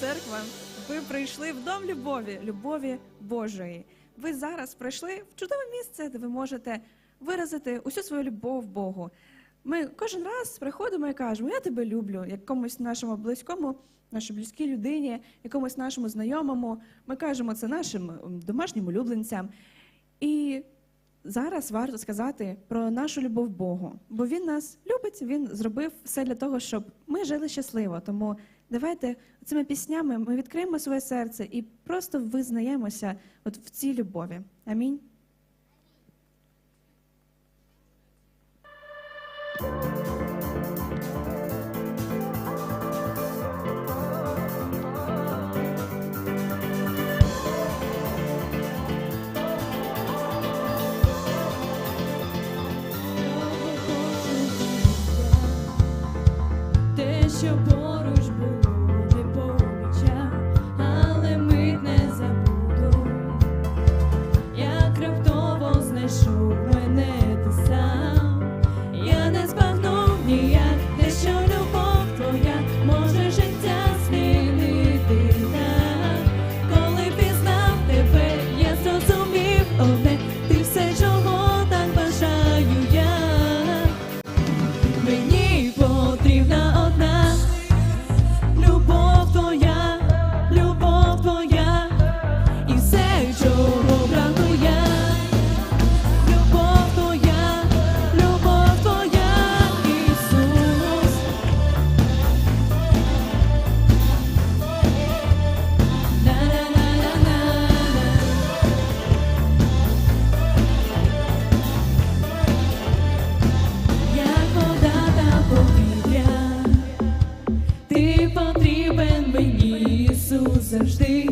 церква. Ви прийшли в дом любові, любові Божої. Ви зараз прийшли в чудове місце, де ви можете виразити усю свою любов Богу. Ми кожен раз приходимо і кажемо: Я тебе люблю, якомусь нашому близькому, нашій близькій людині, якомусь нашому знайомому. Ми кажемо це нашим домашнім улюбленцям. І зараз варто сказати про нашу любов Богу, бо Він нас любить, Він зробив все для того, щоб ми жили щасливо. Тому давайте цими піснями ми відкриємо своє серце і просто визнаємося от в цій любові. Амінь. The.